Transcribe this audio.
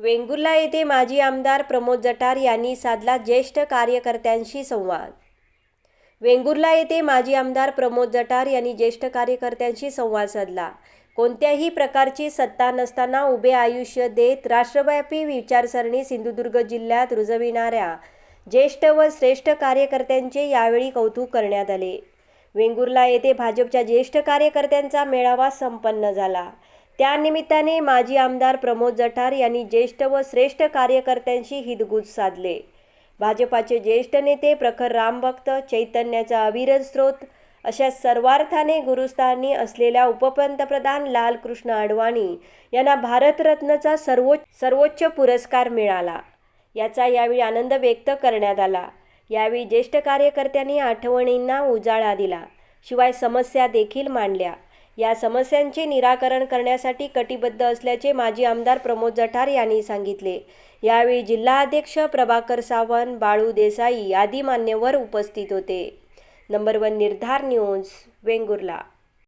वेंगुर्ला येथे माजी आमदार प्रमोद जठार यांनी साधला ज्येष्ठ कार्यकर्त्यांशी संवाद. वेंगुर्ला येथे माजी आमदार प्रमोद जठार यांनी ज्येष्ठ कार्यकर्त्यांशी संवाद साधला. कोणत्याही प्रकारची सत्ता नसताना उभे आयुष्य देत राष्ट्रव्यापी विचारसरणी सिंधुदुर्ग जिल्ह्यात रुजविणाऱ्या ज्येष्ठ व श्रेष्ठ कार्यकर्त्यांचे यावेळी कौतुक करण्यात आले. वेंगुर्ला येथे भाजपच्या ज्येष्ठ कार्यकर्त्यांचा मेळावा संपन्न झाला. त्यानिमित्ताने माजी आमदार प्रमोद जठार यांनी ज्येष्ठ व श्रेष्ठ कार्यकर्त्यांशी हितगुज साधले. भाजपाचे ज्येष्ठ नेते प्रखर रामभक्त चैतन्याचा अविरत स्रोत अशा सर्वार्थाने गुरुस्थानी असलेल्या उपपंतप्रधान लालकृष्ण अडवाणी यांना भारतरत्नचा सर्वोच्च सर्वोच्च पुरस्कार मिळाला. याचा यावेळी आनंद व्यक्त करण्यात आला. यावेळी ज्येष्ठ कार्यकर्त्यांनी आठवणींना उजाळा दिला. शिवाय समस्या देखील मांडल्या. या समस्यांचे निराकरण करण्यासाठी कटिबद्ध असल्याचे माजी आमदार प्रमोद जठार यांनी सांगितले. यावेळी जिल्हाध्यक्ष प्रभाकर सावंत बाळू देसाई आदी मान्यवर उपस्थित होते. नंबर वन निर्धार न्यूज वेंगुर्ला.